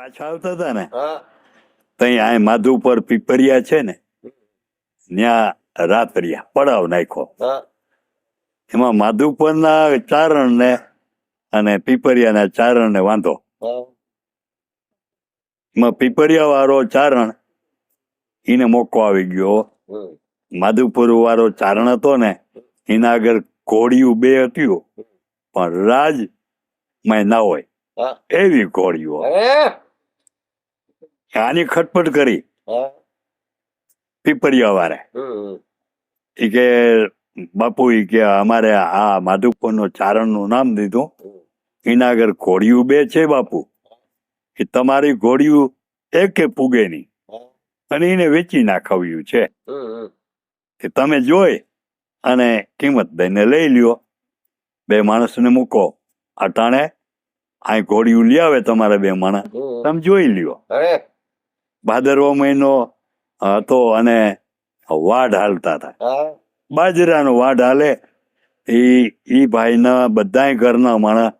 પાછા આવતા હતા ને ત્યાં આ માધુપર પીપરિયા છે ને ત્યાં રાત્રિયા પડાવ નાખ્યો. એમાં માધુપરના ચારણ ને અને પીપરિયાના ચારણ ને વાંધો એમાં પીપરિયા વાળો ચારણ એને મોકો આવી ગયો. માધુપુર વાળો ચારણ હતો ને એના આગળ ઘોડિયું બે હતું પણ રાજમાં ના હોય. એવી ઘોડીઓ આની ખટપટ કરી. પીપરિયા વારે. કે બાપુ એ કે અમારે આ માધુપુર નો ચારણનું નામ દીધું. એના આગળ ઘોડિયું બે છે બાપુ. કે તમારી ઘોડિયું એકે પૂગે નહીં. અને એને વેચી નાખવ્યું છે. કે તમે જોઈ અને કિંમત દઈને લઈ લ્યો. બે માણસને મૂકો. અટાણે આ ઘોડિયું લઈ આવે તમારા બે માણસ. તમે જોઈ લ્યો. ભાદરવો મહિનો હતો અને વાઢ હાલતા હતા. બાજરાનો વાઢ હાલે ઈ ઈ ભાઈના બધાય ઘરના માણસ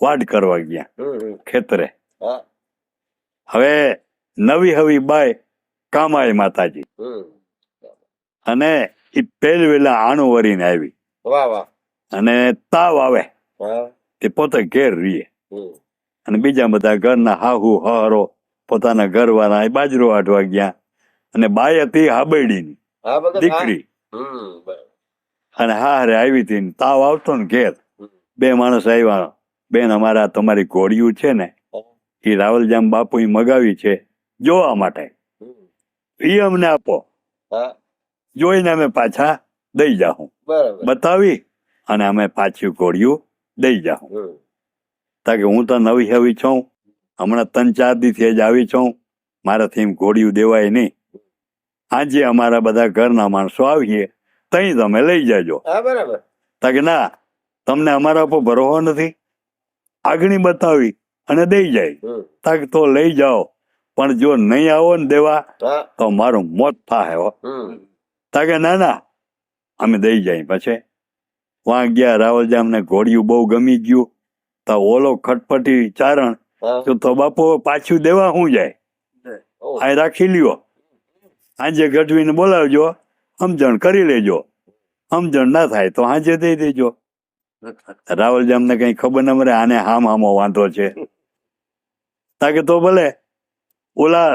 વાઢ કરવા ગયા ખેતરે. હવે નવી હવી બાય કામાય માતાજી. અને ઈ પેલ વેલા આણું વરીને આવી. અને તાવ આવે. તે પોતે ઘેર રીએ. અને બીજા બધા ઘરના હાહુ હરો પોતાના ઘરવાળા બાજરો વાટવા ગયા અને બાય હતી હાબેડીની. દીકરી. અને હારે આવી હતી તાવ આવતો ને ઘેર. બે માણસ આવ્યા. બેન અમારા તમારી ઘોડિયું છે ને એ રાવલજામ બાપુ મગાવી છે જોવા માટે. એ અમને આપો. જોઈને અમે પાછા દઈ જાઉં બતાવી અને અમે પાછું ઘોડિયું દઈ જાઉં તાકે હું તો નવી હવી છું. હમણાં ત્રણ ચાર દિવસે જ આવી છું. મારાથી એમ ઘોડિયું દેવાય નહીં. આજે અમારા બધા ઘરના માણસો આવીએ તઈ તમે લઈ જાજો. બરાબર. તાકે ના તમને અમારા ઉપર ભરોસો નથી? આગણી બતાવી અને દઈ જાય. તાકે તો લઈ જાઓ. પણ જો નહીં આવો ને દેવા તો મારું મોત થાય હો. તાકે ના ના અમે દઈ જાય પછી. વાં ગયા રાવલજામને ઘોડિયું બહુ ગમી ગયું. તો ઓલો ખટપટી ચારણ તો તો બાપો પાછું દેવા હું જાય? આ રાખી લ્યો. આજે ગઢવીને બોલાવજો. સમજણ કરી લેજો. સમજણ ના થાય તો આજે દઈ દેજો. રાવલજામને કઈ ખબર ન મળે આને હામ હામો વાંધો છે. તાકે તો ભલે ઓલા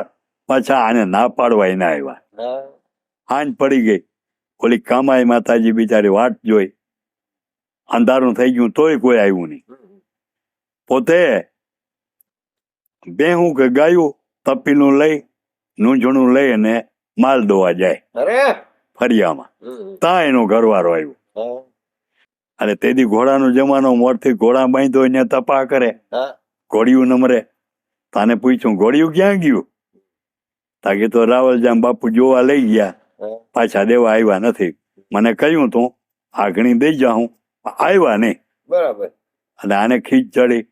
પાછા આને ના પાડવા એના આવ્યા. હાંજ પડી ગઈ. ઓલી કામાઈ માતાજી બિચારી વાટ જોઈ. અંધારું થઈ ગયું તોય કોઈ આવ્યું નહીં. પોતે બેહું કે ગાયું તપીનું લઈ નૂંઝણું લઈ અને માલ દોવા જાય. ફરિયામાં. તા એનો ઘરવારો આવ્યો. અને તેથી ઘોડાનો જમાનો મોરથી ઘોડા બાંધો એને તપા કરે. ઘોડિયું નમરે. તાને પૂછ્યું ઘોડિયું ક્યાં ગયું? તાકી તો રાવલજામ બાપુ જોવા લઈ ગયા. પાછા દેવા આવ્યા નથી. મને કહ્યું તું આગણી દઈ હું આવ્યા નહીં. બરાબર. અને આને ખીચ ચડી.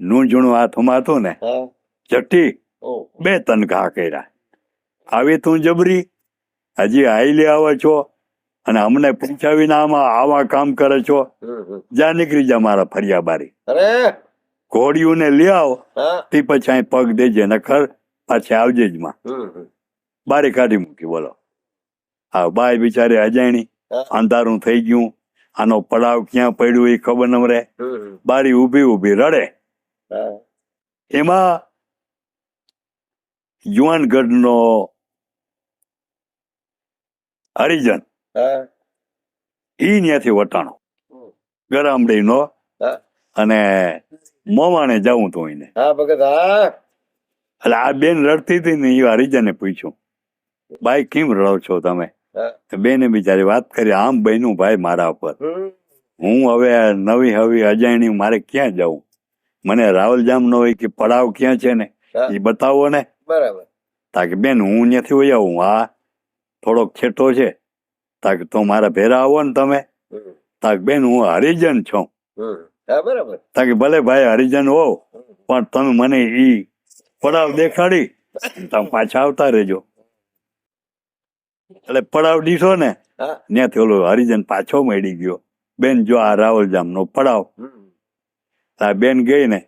નૂંઝણું હાથમાં હતું ને ચટ્ટી બે તન ઘા કર્યા. આવી તું જબરી? હજી આઈલે આવે છો? અને અમને પૂછાવીને આમાં આવા કામ કરે છો. જ્યાં નીકળી જા મારા ફરિયા બારી. ઘોડિયું ને લઈ આવો. તે પછી અહીં પગ દેજે નખર પાછી આવજે જ માં. બારી કાઢી મૂકી બોલો. હા બાય બિચારી અજાણી. અંધારું થઈ ગયું. આનો પડાવ ક્યાં પડ્યું એ ખબર ન રહે બારી ઊભી ઊભી રડે. એમાં યુવાનગઢનો હરિજન ઈ ત્યાંથી વટાણો ગરામડી નો અને મોવાણે જવું તો એને. હા ભગત હા. એટલે આ બેન રડતી હતી ને એ હરિજને પૂછ્યું ભાઈ કેમ રડો છો તમે? બેને બિચારી વાત કરી આમ બહેનું ભાઈ મારા ઉપર. હું હવે નવી હવી અજાણી મારે ક્યાં જવું? મને રાવલ જામ નો હોય કે પડાવ ક્યાં છે ને એ બતાવો ને. બરાબર. તાકે બેન હું ત્યાંથી વહી આવું. આ થોડોક છેટો છે. તાકે તો મારા ભેરા આવો ને તમે. તાકે બેન હું હરિજન છું. બરાબર. તાકે ભલે ભાઈ હરિજન હો પણ તમે મને ઈ પડાવ દેખાડી. તમે પાછા આવતા રહેજો. એટલે પડાવ દીશો ને ત્યાંથી ઓલો હરિજન પાછો મળી ગયો. બેન જો આ રાવલ જામ નો પડાવ. આ બેન ગઈ ને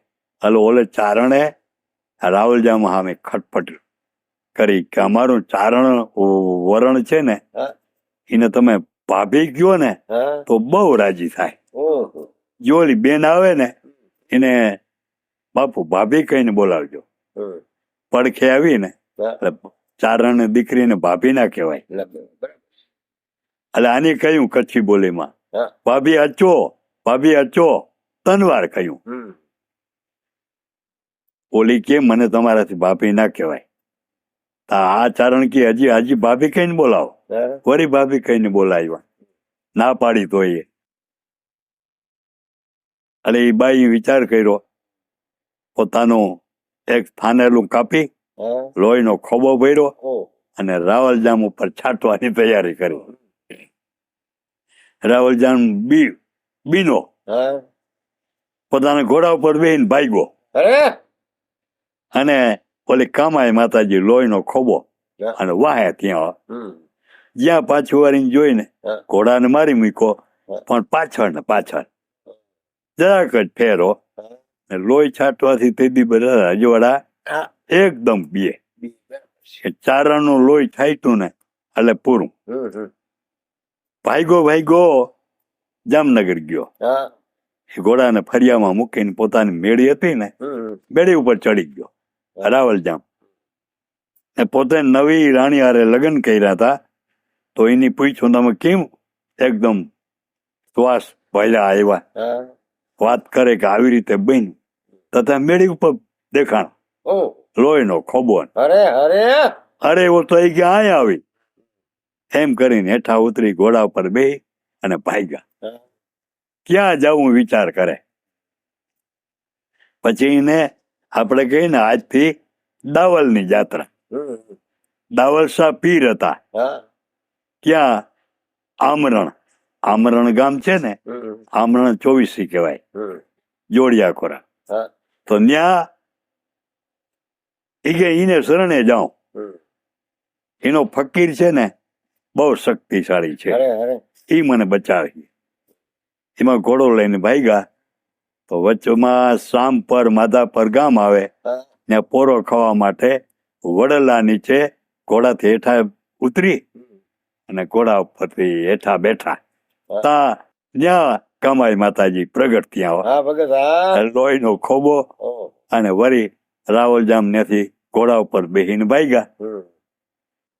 હલો ઓલે ચારણે રાવલજામ સામે ખટપટ કરી કે અમારું ચારણ વરણ છે ને એને તમે ભાભી ગયો ને તો બહુ રાજી થાય. ઓહો. જો બેન આવે ને એને બાપુ ભાભી કહીને બોલાવજો. પડખે આવી ને ચારણ દીકરીને ભાભી ના કહેવાય. એટલે આની કહ્યું કચ્છી બોલીમાં. ભાભી અચો ભાભી અચો. તનવાર કહ્યું. ઓલી કે મને તમારાથી ભાભી ના કહેવાય. તો આ ચારણ કે હજી હજી ભાભી કહીને બોલાવો. વરી ભાભી કહીને બોલાવ્યા. ના પાડી તો એ. એટલે એ બાઈ વિચાર કર્યો. પોતાનું એક થાનેલું કાપી લોહીનો ખોબો ભર્યો અને રાવલજામ ઉપર છાંટવાની તૈયારી કરી. રાવલજામ બી બીનો પોતાના ઘોડા ઉપર બેહીને ભાગ્યો. અરે! અને ઓલી કામાય માતાજી લોહીનો ખોબો. અને વાહે ત્યાં. જ્યાં પાછું વાળીને જોઈને ઘોડાને મારી મૂક્યો પણ પાછળ ને પાછળ. જરાક જ ફેરો. લોહી છાંટવાથી તે દી બધા રજવાડા એકદમ બે. ચારણનું લોહી છાંટ્યું ને એટલે પૂરું. ભાઈગો ભાઈગો જામનગર ગયો. ઘોડાને ફરિયામાં મૂકીને પોતાની મેળી હતી ને હમ. ઉપર ચડી ગયો રાવલજામ ને પોતે નવી રાણી હારે લગ્ન કર્યા હતા તો એની પૂછ્યું તમે કેમ એકદમ શ્વાસ પહેલા આવ્યા? વાત કરે કે આવી રીતે બન તથા મેળી ઉપર દેખાણ લોહીનો ખોબો અરે અરે. અરે એવો તો કે આવી? એમ કરીને હેઠા ઉતરી ઘોડા ઉપર બે અને ભાગ્યા. હા. ક્યાં જવું વિચાર કરે? પછી એને આપણે કહીએ ને આજથી દાવલની જાત્રા. દાવલ શાહ પીર હતા. ક્યાં? આમરણ. આમરણ ગામ છે ને? આમરણ ચોવીસી કહેવાય. જોડિયા ખોરા તો ન્યા એ કે એને શરણે જાઉં. એનો ફકીર છે ને બહુ શક્તિશાળી છે. એ મને બચાવી. એમાં ઘોડો લઈને ભાગ્યા તો વચ્ચેમાં માધા પર ગામ આવે. ને પોરો ખાવા માટે વડલા નીચે ઘોડાથી હેઠા ઉતરી અને ઘોડા ઉપરથી હેઠા બેઠા. તા ત્યાં કમાઈ માતાજી પ્રગટ ત્યાં આવે લોહીનો ખોબો અને વરી રાવલજામ ત્યાંથી ઘોડા ઉપર બેહીને ભાગ્યા.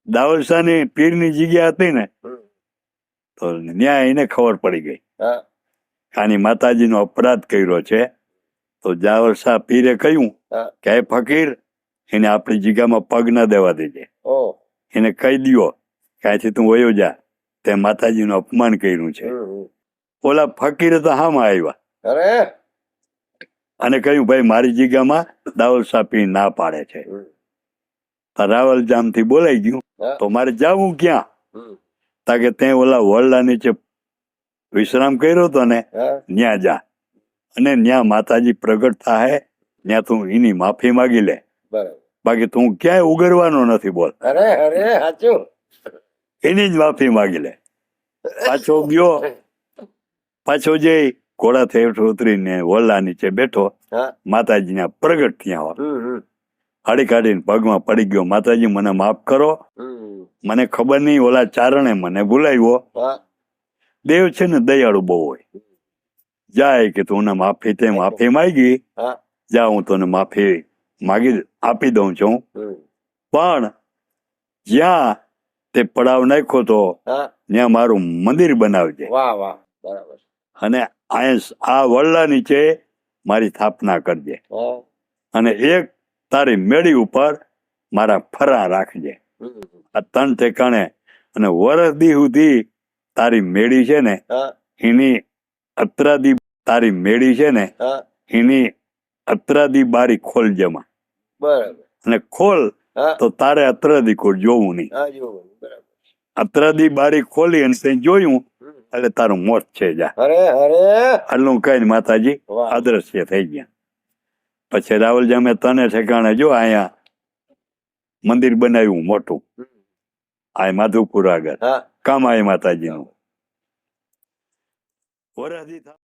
દાવલશાહની પીરની જગ્યા હતી ને તો ન્યાય એને ખબર પડી ગઈ. આની માતાજીનો અપરાધ કર્યો છે તો જાવલશાહ પીરે કહ્યું કે હે ફકીર એને આપણી જગ્યામાં પગ ન દેવા દેજે. એને કહી દો કે તું વયો જા. તે માતાજીનું અપમાન કર્યું છે. ઓલા ફકીરે તો હામાં આવ્યા. અરે. અને કહ્યું ભાઈ મારી જગ્યામાં દાવલશાહ પી ના પાડે છે. રાવલ જામથી બોલાઈ ગયું તો મારે જાવું ક્યાં? તાકે તે ઓલા વરડા નીચે વિશ્રામ કર્યો હતો ને ન્યા જા. અને ન્યા માતાજી પ્રગટ થાય ત્યાં તું એની માફી માગી લે. બાકી તું ક્યાંય ઉગરવાનો નથી બોલ. અરે અરે સાચું. એની જ માફી માગી લે. પાછો ગયો. પાછો જઈ ઘોડા થેઠ ઉતરીને વલ્લા નીચે બેઠો. માતાજી માતાજીના પ્રગટ થયા હમ. હાડી કાઢીને પગમાં પડી ગયો. માતાજી મને માફ કરો. મને ખબર નહીં ઓલા ચારણે મને બોલાવ્યો હા. દેવ છે ને દયાળુ બહુ હોય. જાય કે તું માફી તે માફી માંગી. જા હું તને માફી માગી આપી દઉં છું. પણ જ્યાં તે પડાવ નાખ્યો તો ત્યાં મારું મંદિર બનાવજે. અને આ વડલા નીચે મારી સ્થાપના કરજે. અને એક તારી મેળી ઉપર મારા ફરા રાખજે. આ તન ઠેકાણે અને વરસ દી સુધી તારી મેળી છે ને હિની એની અત્રાદી તારી મેળી છે ને હિની એની અત્રાદી બારી ખોલજેમાં બરાબર. અને ખોલ તો તારે અત્રાદી ખોલ જોવું નહીં. અત્રાદી બારી ખોલી અને તે જોયું એટલે તારું મોત છે જા. અરે અરે. આટલું કઈ માતાજી અદ્રશ્ય થઈ ગયા. પછી રાવલ જામે તને ઠેકાણે જો અહીંયા મંદિર બનાવ્યું મોટું. આ માધુપુર આગળ. હા કામાઈ માતાજીનું વરસદી થા-